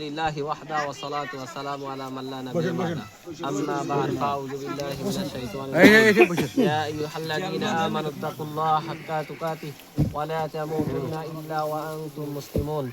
لله وحده والصلاة والسلام على من لا نبي بعده. أما بعد فأعوذ بالله من الشيطان الرجيم. يا أيها الذين آمنوا اتقوا الله حق تقاته ولا تموتن إلا وأنتم مسلمون.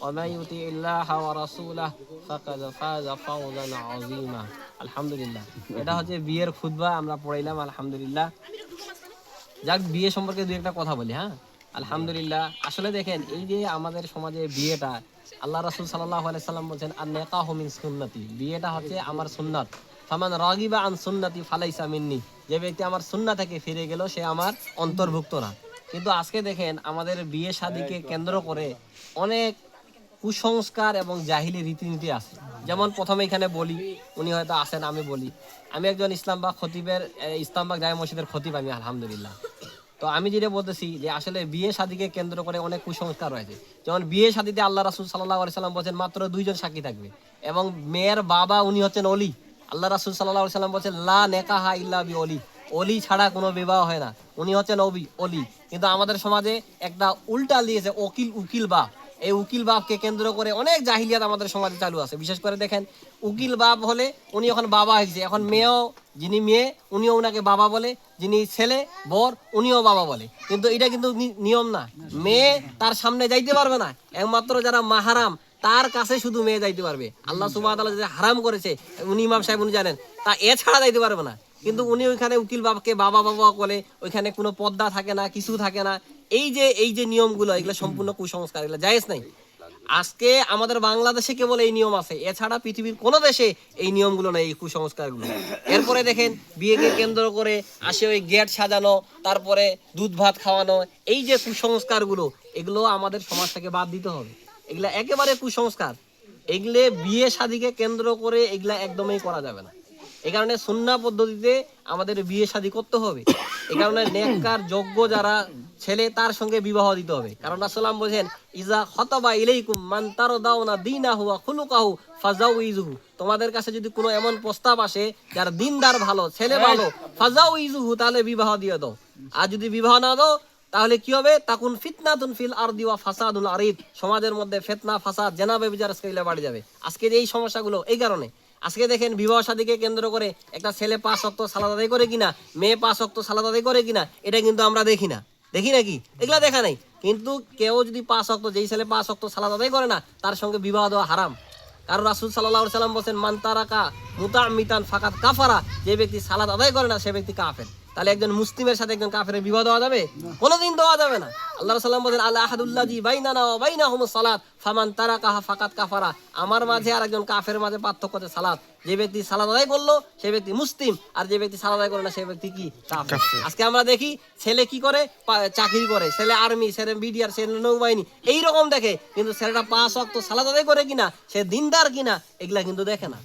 ومن يطع الله ورسوله فقد فاز فوزا عظيما الحمد لله এটা হচ্ছে বিয়ের খুতবা আমরা পড়াইলাম আলহামদুলিল্লাহ যাক বিয়ে সম্পর্কে দুই একটা কথা বলি হ্যাঁ আলহামদুলিল্লাহ আসলে দেখেন এই যে আমাদের সমাজে বিয়েটা আল্লাহ রাসুল সাল্লাহ সাল্লাম বলছেন আর নেকা হোমিন সুন্নতি বিয়েটা হচ্ছে আমার সুন্নাত ফামান রাগিবা আন সুন্নতি ফালাইসা মিন্নি যে ব্যক্তি আমার সুন্না থেকে ফিরে গেল সে আমার অন্তর্ভুক্ত না কিন্তু আজকে দেখেন আমাদের বিয়ে শাদীকে কেন্দ্র করে অনেক কুসংস্কার এবং জাহিলি রীতিনীতি আছে। যেমন প্রথমে এখানে বলি, উনি হয়তো আসেন আমি বলি। আমি একজন ইসলামবাগ খতিবের ইসলামবাগ জামে মসজিদের খতিব আমি, আলহামদুলিল্লাহ। তো আমি যেটা বলতেছি যে আসলে বিয়ে শাদীকে কেন্দ্র করে অনেক কুসংস্কার রয়েছে। যেমন বিয়ে শাদীতে আল্লাহ রাসুল সাল্লাহ সাল্লাম বলছেন, মাত্র দুইজন সাক্ষী থাকবে। এবং মেয়ের বাবা, উনি হচ্ছেন অলি। আল্লাহ রাসুল সাল্লাহ আলি সাল্লাম বলছেন, লা নেকাহা ইল্লা বি অলি। অলি ছাড়া কোনো বিবাহ হয় না। উনি হচ্ছেন অবি, অলি। কিন্তু আমাদের সমাজে একটা উল্টা দিয়েছে ওকিল, উকিল বাপ এই উকিল বাপকে কেন্দ্র করে অনেক জাহিলিয়াত আমাদের সমাজে চালু আছে। বিশেষ করে দেখেন, উকিল বাপ হলে উনি এখন বাবা হয়েছে। এখন মেয়েও যিনি মেয়ে, উনিও উনাকে বাবা বলে। যিনি ছেলে, বর, উনিও বাবা বলে। কিন্তু এটা কিন্তু নিয়ম না। মেয়ে তার সামনে যাইতে পারবে না। একমাত্র যারা মাহারাম, তার কাছে শুধু মেয়ে যাইতে পারবে। আল্লাহ সুবাহ যে হারাম করেছে, উনি ইমাম সাহেব উনি জানেন, তা এছাড়া যাইতে পারবে না। কিন্তু উনি ওইখানে উকিল বাবাকে বাবা বাবা বলে, ওইখানে কোনো পদ্মা থাকে না, কিছু থাকে না। এই যে এই যে নিয়মগুলো, এগুলো সম্পূর্ণ কুসংস্কার, এগুলো জায়েজ নাই। আজকে আমাদের বাংলাদেশে কেবল এই নিয়ম আছে। এছাড়া পৃথিবীর কোনো দেশে এই নিয়মগুলো নেই, এই কুসংস্কারগুলো। এরপরে দেখেন, বিয়েকে কেন্দ্র করে আসে ওই গেট সাজানো, তারপরে দুধ ভাত খাওয়ানো। এই যে কুসংস্কারগুলো, এগুলো আমাদের সমাজ থেকে বাদ দিতে হবে। এগুলা একেবারে কুসংস্কার। এগুলো বিয়ে শাদীকে কেন্দ্র করে এগুলা একদমই করা যাবে না। এই কারণে সুন্না পদ্ধতিতে আমাদের বিয়ে শাদী করতে হবে। এই কারণে নেককার, যোগ্য যারা ছেলে তার সঙ্গে বিবাহ দিতে হবে। কারণ রাসূলুল্লাহ বলেছেন ইজা খতবা ইলাইকুম মান তারদাউনা দীনাহু ওয়া খুলুকাহু ফাজাউইজুহু। তোমাদের কাছে যদি কোনো এমন প্রস্তাব আসে যার দিনদার ভালো ছেলে ভালো ফাজাউইজুহু তাহলে বিবাহ দিয়ে দাও। আর যদি বিবাহ না দাও তাহলে কি হবে? তাকুন ফিতনাতুন ফিল আরদি ওয়া ফাসাদুল আরিদ। সমাজের মধ্যে ফিতনা ফাসাদ জেনাবে বিচার স্কেলে বাড়ি যাবে। আজকে এই সমস্যাগুলো এই কারণে। আজকে দেখেন বিবাহ শাদীকে কেন্দ্র করে একটা ছেলে পাঁচ অক্ত সালাদ আদায় করে কিনা মেয়ে পাঁচ অক্ত সালাদ আদায় করে কিনা এটা কিন্তু আমরা দেখি না। দেখি নাকি? এগুলা দেখা নাই। কিন্তু কেউ যদি পাঁচ অক্ত যেই ছেলে পাঁচ অক্ত সালাদ আদায় করে না, তার সঙ্গে বিবাহ দেওয়া হারাম। কারণ রাসুল সাল্লাহ সাল্লাম বলছেন মান্তারাকা মুতা মিতান ফাকাত কাফারা যে ব্যক্তি সালাদ আদায় করে না, সে ব্যক্তি কাফের। তাহলে একজন মুসলিমের সাথে একজন কাফের বিবাহ দেওয়া যাবে? কোনোদিন দেওয়া যাবে না। আল্লাহ সাল্লাম বলেন আল্লাহ আহাদুল্লাহি বাইনানা ওয়া বাইনাহুম সালাত ফামান তারাকাহা ফাকাত কাফারা। আমার মাঝে আর একজন কাফের মাঝে পার্থক্য আছে সালাত। যে ব্যক্তি সালাদ আদায় করল সে ব্যক্তি মুসলিম। আর যে ব্যক্তি সালাদ আদায় করে না সে ব্যক্তি কি? কাফের। আজকে আমরা দেখি ছেলে কি করে? চাকরি করে। ছেলে আর্মি ছেলে বিডিআর ছেলে নৌবাহিনী এইরকম দেখে। কিন্তু ছেলেটা পাঁচ অক্ত সালাদ আদায় করে কিনা সে দিনদার কিনা এগুলা কিন্তু দেখে না।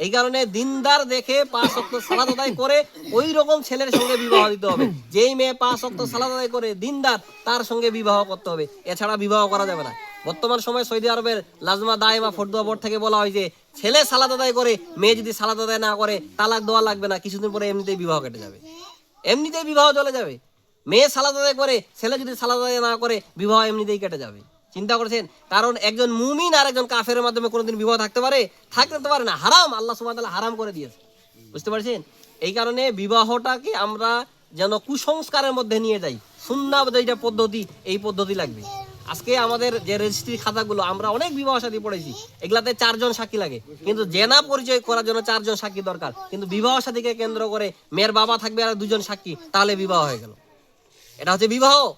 এই কারণে দিনদার দেখে পাঁচ অক্ত সালাদ আদায় করে ওই রকম ছেলের সঙ্গে বিবাহ দিতে হবে। যেই মেয়ে পাঁচ অক্ত সালাদ আদায় করে দিনদার, তার সঙ্গে বিবাহ করতে হবে। এছাড়া বিবাহ করা যাবে না। বর্তমান সময় সৌদি আরবের লাজমা দায়মা ফর্দুয়া বোর্ড থেকে বলা হয় যে, ছেলে সালাদ আদায় করে, মেয়ে যদি সালাদ আদায় না করে, তালাক দেওয়া লাগবে না। কিছুদিন পরে এমনিতেই বিবাহ কেটে যাবে। এমনিতেই বিবাহ চলে যাবে। মেয়ে সালাদ আদায় করে, ছেলে যদি সালাদ আদায় না করে, বিবাহ এমনিতেই কেটে যাবে। চিন্তা করেছেন? কারণ একজন মুমিন আর একজন কাফের মাধ্যমে কোনোদিন বিবাহ থাকতে পারে? থাকতে তো পারে না। হারাম। আল্লাহ তাআলা হারাম করে দিয়েছে। বুঝতে পারছেন? এই কারণে বিবাহটাকে আমরা যেন কুসংস্কারের মধ্যে নিয়ে যাই। সুন্না যেটা পদ্ধতি, এই পদ্ধতি লাগবে। আজকে আমাদের যে রেজিস্ট্রি খাতাগুলো, আমরা অনেক বিবাহ সাথী পড়েছি। এগুলাতে চারজন সাক্ষী লাগে। কিন্তু জেনা পরিচয় করার জন্য চারজন সাক্ষী দরকার। কিন্তু বিবাহ সাথীকে কেন্দ্র করে মেয়ের বাবা থাকবে আর দুজন সাক্ষী, তাহলে বিবাহ হয়ে গেল। এটা হচ্ছে বিবাহ।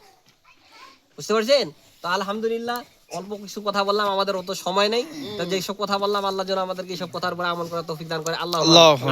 বুঝতে পারছেন? তো আলহামদুলিল্লাহ অল্প কিছু কথা বললাম আমাদের অত সময় নেই। তো যেসব কথা বললাম আল্লাহ যেন আমাদেরকে এইসব কথার উপরে আমল করার তৌফিক দান করে। আল্লাহ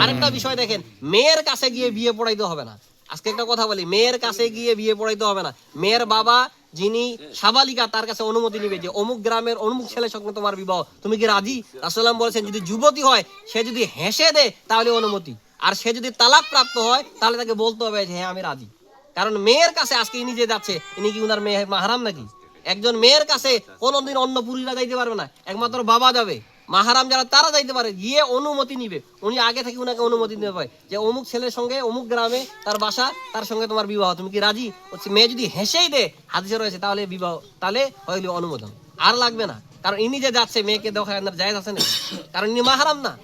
আরেকটা বিষয় দেখেন মেয়ের কাছে গিয়ে বিয়ে পড়াইতে হবে না। আজকে একটা কথা বলি মেয়ের কাছে গিয়ে বিয়ে পড়াইতে হবে না। মেয়ের বাবা যিনি সাবালিকা তার কাছে অনুমতি নিবে যে অমুক গ্রামের অমুক ছেলের সঙ্গে তোমার বিবাহ। তুমি কি রাজি? রাসুল্লাম বলেছেন যদি যুবতী হয় সে যদি হেসে দেয় তাহলে অনুমতি। আর সে যদি তালাক প্রাপ্ত হয় তাহলে তাকে বলতে হবে যে হ্যাঁ আমি রাজি। কারণ মেয়ের কাছে আজকে ইনি যে যাচ্ছে ইনি কি উনার মেয়ে মাহারাম নাকি? একজন মেয়ের কাছে কোনোদিন অন্য পুরুষরা যাইতে পারবে না। একমাত্র বাবা যাবে। মাহারাম যারা, তারা যাইতে পারে। গিয়ে অনুমতি নিবে। উনি আগে থেকে উনাকে অনুমতি নিতে পারে যে, অমুক ছেলের সঙ্গে, অমুক গ্রামে তার বাসা, তার সঙ্গে তোমার বিবাহ। তুমি কি রাজি? হচ্ছে মেয়ে যদি হেসেই দে, হাদিসে রয়েছে, তাহলে বিবাহ, তাহলে হইল অনুমোদন। আর লাগবে না। কারণ ইনি যে যাচ্ছে, মেয়েকে দেখা জায়েজ আছে না। কারণ ইনি মাহারাম না।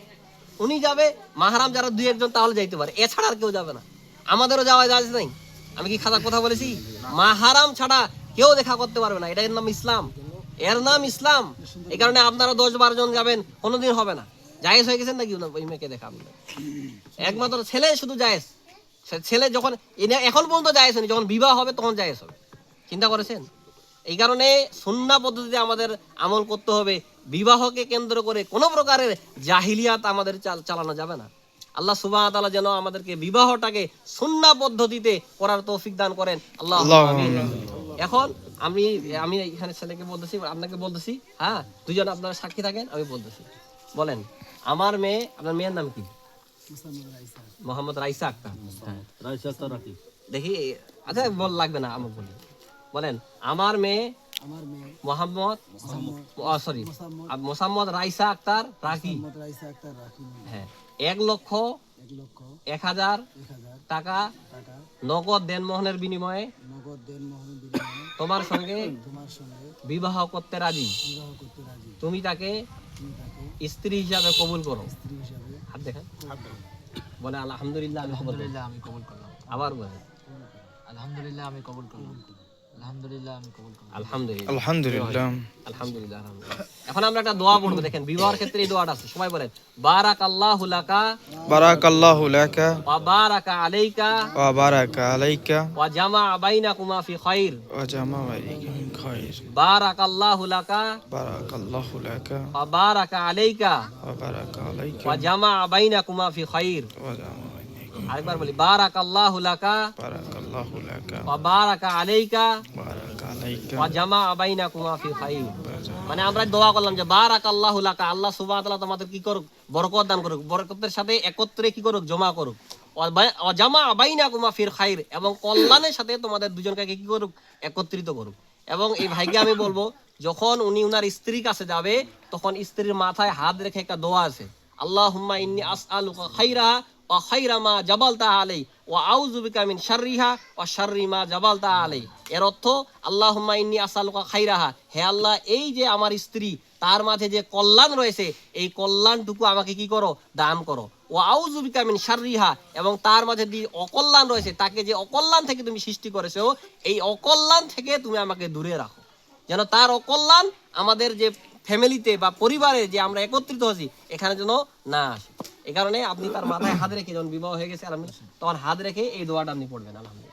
উনি যাবে, মাহারাম যারা দুই একজন, তাহলে যাইতে পারে। এছাড়া আর কেউ যাবে না। আমাদেরও যাওয়া যায় নাই। আমি কি খাতার কথা বলেছি? মাহারাম ছাড়া কেউ দেখা করতে পারবে না। এটা নাম ইসলাম। এর নাম ইসলাম। এই কারণে আপনারা দশ বারো জন যাবেন, কোনোদিন হবে না। জায়েজ হয়ে গেছেন নাকি ওই মেয়েকে দেখা একমাত্র ছেলে শুধু জায়েজ। ছেলে যখন এখন পর্যন্ত জায়েজ হয়নি, যখন বিবাহ হবে তখন জায়েজ হবে। চিন্তা করেছেন? এই কারণে সুন্না পদ্ধতিতে আমাদের আমল করতে হবে। বিবাহকে কেন্দ্র করে কোনো প্রকারের জাহিলিয়াত আমাদের চালানো যাবে না। আল্লাহ সুবাহ তাআলা যেন আমাদেরকে বিবাহটাকে সুন্না পদ্ধতিতে করার তৌফিক দান করেন। আল্লাহ। এখন আমি আমি এখানে ছেলেকে বলতেছি আপনাকে বলতেছি হ্যাঁ দুজন আপনারা সাক্ষী থাকেন আমি বলতেছি। বলেন আমার মেয়ে আপনার মেয়ের নাম কি? মোহাম্মদ রাইসা আক্তার। হ্যাঁ দেখি আচ্ছা বল লাগবে না আমাকে বলি বলেন আমার মেয়ে আমার মেয়ে মোহাম্মদ সরি মোসাম্মদ রাইসা আক্তার রাইসা আক্তার মেয়ে হ্যাঁ এক লক্ষ এক হাজার টাকা টাকা নগদ দেনমোহনের বিনিময়ে নগদ দেন মোহন বিনিময়ে তোমার সঙ্গে তোমার সঙ্গে বিবাহ করতে রাজি? বিবাহ করতে রাজি। তুমি তাকে স্ত্রী হিসাবে কবুল করো। স্ত্রী হিসাবে হাত দেখেন। বলে আলহামদুলিল্লাহ আমি কবুল করলাম। আলহামদুলিল্লাহ আমি কবুল করলাম। আবার বলে আলহামদুলিল্লাহ আমি কবুল করলাম। আলহামদুলিল্লাহ আমি কবুল করলাম। আলহামদুলিল্লাহ। আলহামদুলিল্লাহ। আলহামদুলিল্লাহ। এখন আমরা একটা দোয়া পড়ব দেখেন বিবাহের ক্ষেত্রে এই দোয়াটা আছে। সবাই বলেন বারাক লাকা বারাকাল্লাহু লাকা ওয়া বারাকা আলাইকা ওয়া বারাকা আলাইকা ওয়া জামা বাইনাকুমা ফি খাইর। ওয়া জামা বাইনাকুম ফি খায়র লাকা বারাকাল্লাহু লাকা ওয়া বারাকা আলাইকা ওয়া বারাকা আলাইকা ওয়া জামা বাইনাকুমা ফি খাইর। ওয়া জামা আরেকবার বলি বারাক আল্লাহু লাকা বারাকাল্লাহু লাকা ওয়া বারাকা আলাইকা বারাকা আলাইকা ওয়া জামা বাইনাকুমা ফি খাইর। মানে আমরা দোয়া করলাম যে বারাক আল্লাহ লাকা আল্লাহ সুবহানাহু ওয়া তাআলা তোমাদের কি করুক বরকত দান করুক বরকতের সাথে একত্রে কি করুক জমা করুক। ওয়া জামা বাইনাকুমা ফির খাইর এবং কল্যাণের সাথে তোমাদের দুজনকে কি করুক একত্রিত করুক। এবং এই ভাইকে আমি বলব যখন উনি উনার স্ত্রীর কাছে যাবে তখন স্ত্রীর মাথায় হাত রেখে একটা দোয়া আছে আল্লাহুম্মা ইন্নী খাইরাহা ওয়া খাইরা মা জাবালতা আলাই ওয়া আউযু বিকা মিন শাররিহা ওয়া শাররি মা জাবালতা আলাই এর অর্থ, আল্লাহুম্মা ইন্নী আসআলুকা খাইরাহা। হে আল্লাহ, এই যে আমার স্ত্রী, তার মাঝে যে কল্যাণ রয়েছে, এই কল্যাণটুকু আমাকে কি করো? দান করো। ও আউযু বিকা মিন শাররিহা, এবং তার মাঝে যে অকল্যাণ রয়েছে, তাকে যে অকল্যাণ থেকে তুমি সৃষ্টি করেছ, এই অকল্যাণ থেকে তুমি আমাকে দূরে রাখো। যেন তার অকল্যাণ আমাদের যে ফ্যামিলিতে বা পরিবারে যে আমরা একত্রিত হচ্ছি এখানে যেন না আসে। এ কারণে আপনি তার মাথায় হাত রেখে যখন বিবাহ হয়ে গেছে, আলহামদুলিল্লাহ, তখন হাত রেখে এই দোয়াটা আপনি পড়বেন, আলহামদুলিল্লাহ।